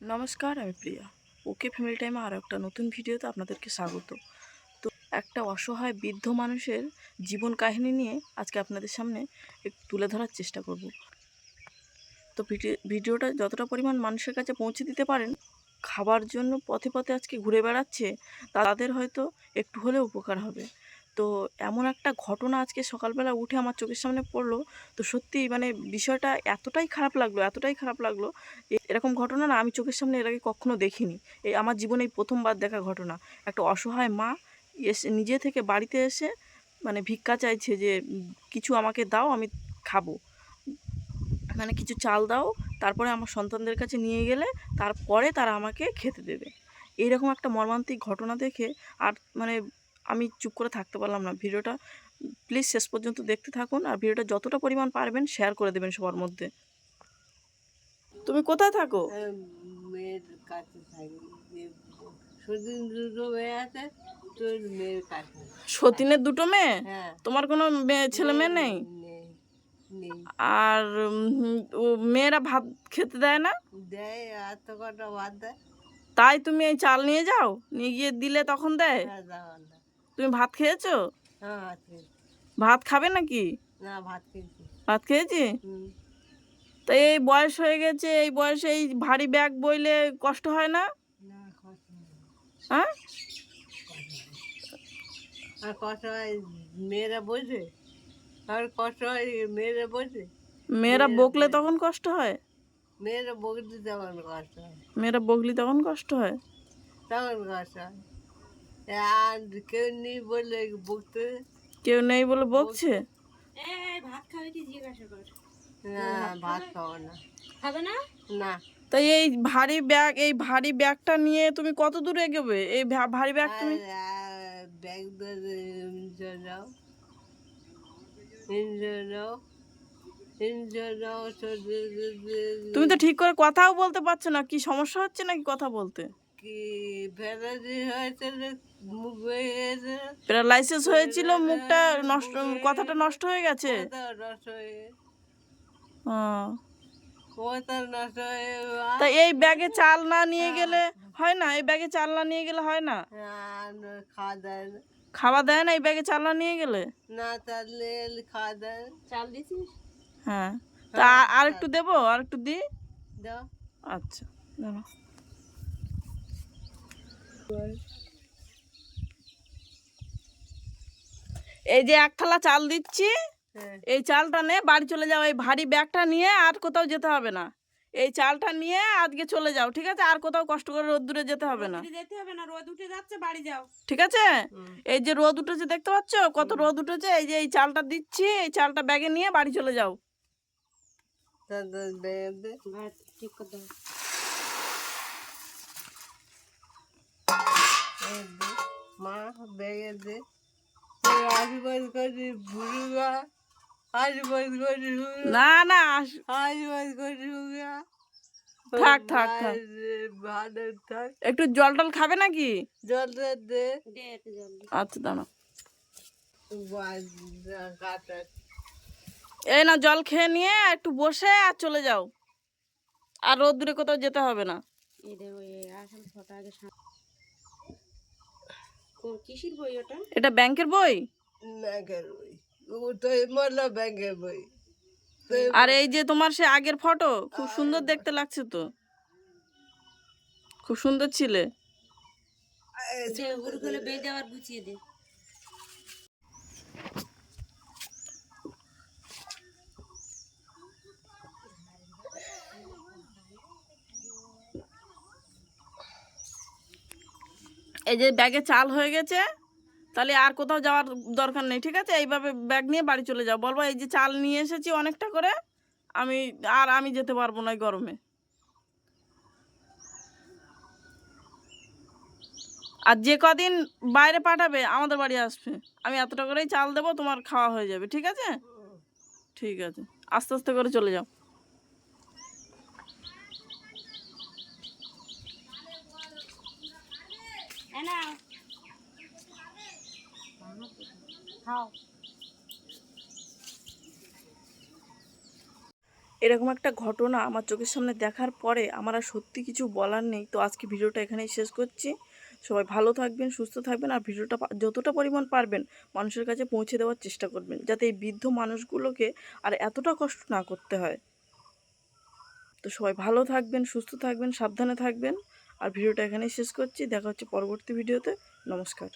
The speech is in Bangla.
নমস্কার, আমি প্রিয়া। ওকে ফ্যামিলি টাইমে আরও একটা নতুন ভিডিওতে আপনাদেরকে স্বাগত। তো একটা অসহায় বৃদ্ধ মানুষের জীবন কাহিনী নিয়ে আজকে আপনাদের সামনে একটু তুলে ধরার চেষ্টা করব। তো ভিডিওটা যতটা পরিমাণ মানুষের কাছে পৌঁছে দিতে পারেন, খাবার জন্য পথে পথে আজকে ঘুরে বেড়াচ্ছে, তাদের হয়তো একটু হলেও উপকার হবে। তো এমন একটা ঘটনা আজকে সকালবেলা উঠে আমার চোখের সামনে পড়ল। তো সত্যি মানে বিষয়টা এতটাই খারাপ লাগল, এতটাই খারাপ লাগল এরকম ঘটনা না আমি চোখের সামনে এর আগে কখনো দেখিনি। এই আমার জীবনে এই প্রথমবার দেখা ঘটনা। একটা অসহায় মা এসে নিজে থেকে বাড়িতে এসে মানে ভিক্ষা চাইছে যে, কিছু আমাকে দাও, আমি খাব। মানে কিছু চাল দাও। তারপরে আমার সন্তানদের কাছে নিয়ে গেলে তারপরে তারা আমাকে খেতে দেবে। এইরকম একটা মর্মান্তিক ঘটনা দেখে আর মানে আমি চুপ করে থাকতে পারলাম না। ভিডিওটা প্লিজ শেষ পর্যন্ত দেখতে থাকুন আর ভিডিওটা যতটা পরিমাণ পারবেন শেয়ার করে দেবেন সবার মধ্যে। তুমি কোথায় থাকো? মেয়ের কাছে থাকি। যে সুদিন দুটো মেয়ে আছে তোর মেয়ের কাছে। সতীনের দুটো মেয়ে? হ্যাঁ। তোমার কোনো মেয়ে ছেলে মেয়ে নেই? আর ও মেয়েরা ভাত খেতে দেয় না? দেয় এত কটা বাদ দেয়। তাই তুমি এই চাল নিয়ে যাও? নিয়ে গিয়ে দিলে তখন দেয়? হ্যাঁ তুমি ভাত খেয়েছো? হ্যাঁ ভাত খাবে নাকি? না ভাত খেয়েছি। ভাত খেয়েছি? তো এই বয়স হয়ে গেছে এই বয়সে এই ভারী ব্যাগ বইলে কষ্ট হয় না? হয় আর কষ্ট হয় মেয়েরা বোঝে? আর কষ্ট হয় মেয়েরা বোঝে? মেয়েরা বকলে তখন কষ্ট হয়? মেয়েরা বকতে তখন কষ্ট হয়। মেয়েরা বকলি তখন কষ্ট হয়? তখন কষ্ট হয়। আর কেউ নেই বলে বকতে। কেউ নেই বলে বকছে? না ভাত খাব? না। হবে না? না। তাই এই ভারী ব্যাগ এই ভারী ব্যাগটা নিয়ে তুমি কত দূর এগোবে? এই ভারী ব্যাগ তুমি ব্যাগ ধরে তুমি তো ঠিক করে কথাও বলতে পারছ না। কি সমস্যা হচ্ছে নাকি কথা বলতে? কি ফেরাজি হয়েছে রে, মুখ হয়ে গেছে প্যারালাইসিস হয়েছিল মুখটা নষ্ট কথাটা নষ্ট হয়ে গেছে? হয়ে হ্যাঁ। হয়ে তা এই ব্যাগে চাল না নিয়ে গেলে হয় না? এই ব্যাগে চাল না নিয়ে গেলে হয় না? আর খাওয়া দেয় না। খাওয়া দেয় না এই ব্যাগে চাল না নিয়ে গেলে? না তাহলে খাওয়া দেয় চাল দিছিস হ্যাঁ। তা আর একটু দেবো? আর একটু দিই? দাও। আচ্ছা দাঁড়াও। এই যে এক থালা চাল দিচ্ছি। হ্যাঁ। এই চালটা নে বাড়ি চলে যাও এই ভারী ব্যাগটা নিয়ে আর কোথাও যেতে হবে না। এই চালটা নিয়ে আজকে চলে যাও ঠিক আছে? আর কোথাও কষ্ট করে যেতে হবে না। যেতে হবে না রোদ উঠে যাচ্ছে বাড়ি যাও। ঠিক আছে? এই যে রোদ উঠেছে দেখতে পাচ্ছ? কত রোদ উঠেছে। এই যে এই চালটা দিচ্ছি এই চালটা ব্যাগে নিয়ে বাড়ি চলে যাও। ঠিক দাও এই দে মা ব্যাগে দে আশীর্বাদ করি বুড়ুগা আশীর্বাদ করি না না আস- আশীর্বাদ করি থাক, থাক, থাক। ভালো থাক। একটু জল টল খাবে নাকি? জলটা দে। দে একটু জল দে। আচ্ছা কাটা এই না জল খেয়ে নিয়ে একটু বসে আর চলে যাও। আর রোদ্দুরে কোথাও যেতে হবে না। এই দেখো আসল ছটা আগে সা- কোন কিসির বই ওটা? এটা ব্যাংকের বই? ব্যাংকের বই। ব্যাংকের আর এই যে তোমার সে আগের ফটো খুব সুন্দর দেখতে লাগছে তো। খুব সুন্দর ছিলে। বেঁধে আবার গুছিয়ে দে। এই যে ব্যাগে চাল হয়ে গেছে, তাহলে আর কোথাও যাওয়ার দরকার নেই, ঠিক আছে? এইভাবে ব্যাগ নিয়ে বাড়ি চলে যাও। বলব এই যে চাল নিয়ে এসেছি অনেকটা করে, আমি আর আমি যেতে পারব না গরমে। আর যে কদিন বাইরে পাঠাবে, আমাদের বাড়ি আসবে। আমি এতটা করেই চাল দেবো, তোমার খাওয়া হয়ে যাবে, ঠিক আছে? ঠিক আছে। আস্তে আস্তে করে চলে যাও। এরকম একটা ঘটনা আমার চোখের সামনে দেখার পরে আমার আর সত্যি কিছু বলার নেই। তো আজকে ভিডিওটা এখানেই শেষ করছি। সবাই ভালো থাকবেন, সুস্থ থাকবেন আর ভিডিওটা যতটা পরিমাণ পারবেন মানুষের কাছে পৌঁছে দেওয়ার চেষ্টা করবেন যাতে এই বৃদ্ধ মানুষগুলোকে আর এতটা কষ্ট না করতে হয়। তো সবাই ভালো থাকবেন, সুস্থ থাকবেন, সাবধানে থাকবেন। আর ভিডিওটা এখানেই শেষ করছি। দেখা হচ্ছে পরবর্তী ভিডিওতে। নমস্কার।